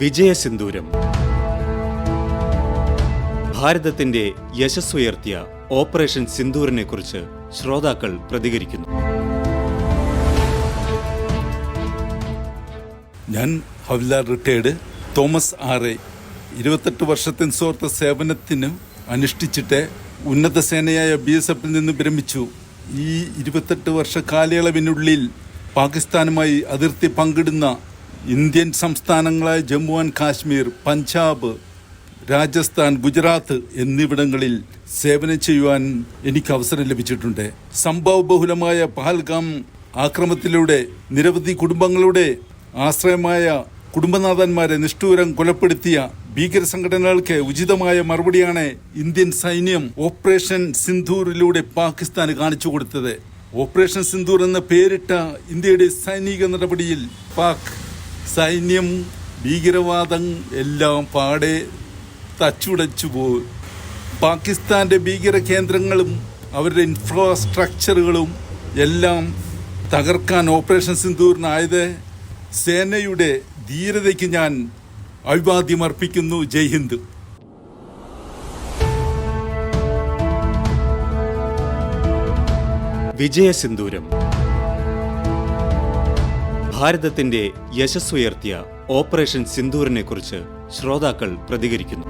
വിജയസിന്ദൂരം. ഭാരതത്തിന്റെ യശസ്സുയർത്തിയ ഓപ്പറേഷൻ സിന്ദൂറിനെ കുറിച്ച് ശ്രോതാക്കൾ പ്രതികരിക്കുന്നു. ഞാൻ ഹവിലാർ റിട്ടയർഡ് തോമസ് ആർ എ ഇരുപത്തെട്ട് വർഷത്തെ സുഹൃത്ത് സേവനത്തിന് അനുഷ്ഠിച്ചിട്ട് ഉന്നത സേനയായ ബി എസ് എഫിൽ നിന്ന് വിരമിച്ചു. ഈ ഇരുപത്തെട്ട് വർഷ കാലയളവിനുള്ളിൽ പാകിസ്ഥാനുമായി അതിർത്തി പങ്കിടുന്ന ഇന്ത്യൻ സംസ്ഥാനങ്ങളായ ജമ്മു ആൻഡ് കാശ്മീർ പഞ്ചാബ് രാജസ്ഥാൻ ഗുജറാത്ത് എന്നിവിടങ്ങളിൽ സേവനം ചെയ്യുവാൻ എനിക്ക് അവസരം ലഭിച്ചിട്ടുണ്ട്. സംഭവ ബഹുലമായ പഹൽഗാം ആക്രമത്തിലൂടെ നിരവധി കുടുംബങ്ങളുടെ ആശ്രയമായ കുടുംബനാഥന്മാരെ നിഷ്ഠൂരം കൊലപ്പെടുത്തിയ ഭീകര സംഘടനകൾക്ക് ഉചിതമായ മറുപടിയാണ് ഇന്ത്യൻ സൈന്യം ഓപ്പറേഷൻ സിന്ധൂറിലൂടെ പാകിസ്ഥാന് കാണിച്ചു കൊടുത്തത്. ഓപ്പറേഷൻ സിന്ധൂർ എന്ന പേരിട്ട ഇന്ത്യയുടെ സൈനിക നടപടിയിൽ പാക് സൈന്യം ഭീകരവാദം എല്ലാം പാടെ തച്ചുടച്ചു പോയി പാകിസ്ഥാന്റെ ഭീകര കേന്ദ്രങ്ങളും അവരുടെ ഇൻഫ്രാസ്ട്രക്ചറുകളും എല്ലാം തകർക്കാൻ ഓപ്പറേഷൻ സിന്ദൂറിനായത് സേനയുടെ ധീരതയ്ക്ക് ഞാൻ അഭിവാദ്യം അർപ്പിക്കുന്നു. ജയ് ഹിന്ദ്. വിജയ വിജയസിന്ദൂരം ഭാരതത്തിന്റെ യശസ്സുയർത്തിയ ഓപ്പറേഷൻ സിന്ദൂറിനെ കുറിച്ച് ശ്രോതാക്കൾ പ്രതികരിക്കുന്നു.